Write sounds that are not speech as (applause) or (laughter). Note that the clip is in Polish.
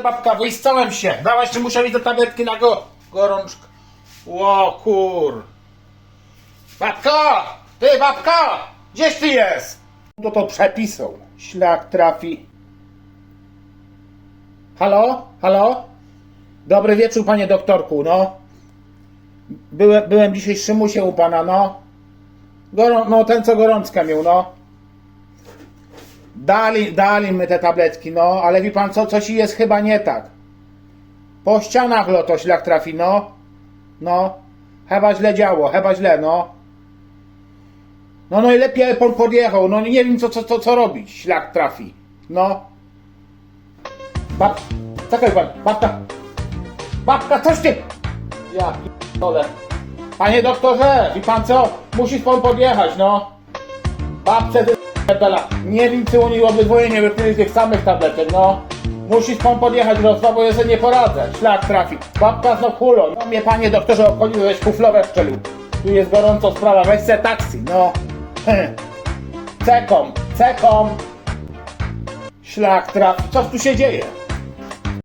babka, wyjstałem się. Dałaś czy muszę mieć te tabletki na go... Ło kur... Babka! Ty babka! Gdzieś ty jest? No to przepisą. Ślak trafi. Halo? Halo? Dobry wieczór, panie doktorku, no. Byłem, byłem dzisiaj z Szymusiem u pana, no. Gorą, no ten co gorączkę miał, no. Dali, dali my te tabletki, no, ale wie pan co, coś jest chyba nie tak. Po ścianach loto ślak trafi, no. No. Chyba źle działo, chyba źle, no. No, no i lepiej pan podjechał, no nie wiem co, co, co, co robić, ślak trafi. No. Bab... Czekaj pan, babka. Babka, coś ty... Ja dole. Panie doktorze, wie pan co? Musisz pan podjechać, no. Babce pierdala. Nie wiem, czy oni obydwoje nie wypili tych samych tabletek, no. Musisz pan podjechać do bo ja sobie nie poradzę. Szlak trafi. Babka znów hulą. No mnie panie doktorze obchodził, żeś kuflowe szczelił. Tu jest gorąco sprawa, weź se taksi, no. (laughs) Cekom, cekom. Szlak trafi. Co tu się dzieje?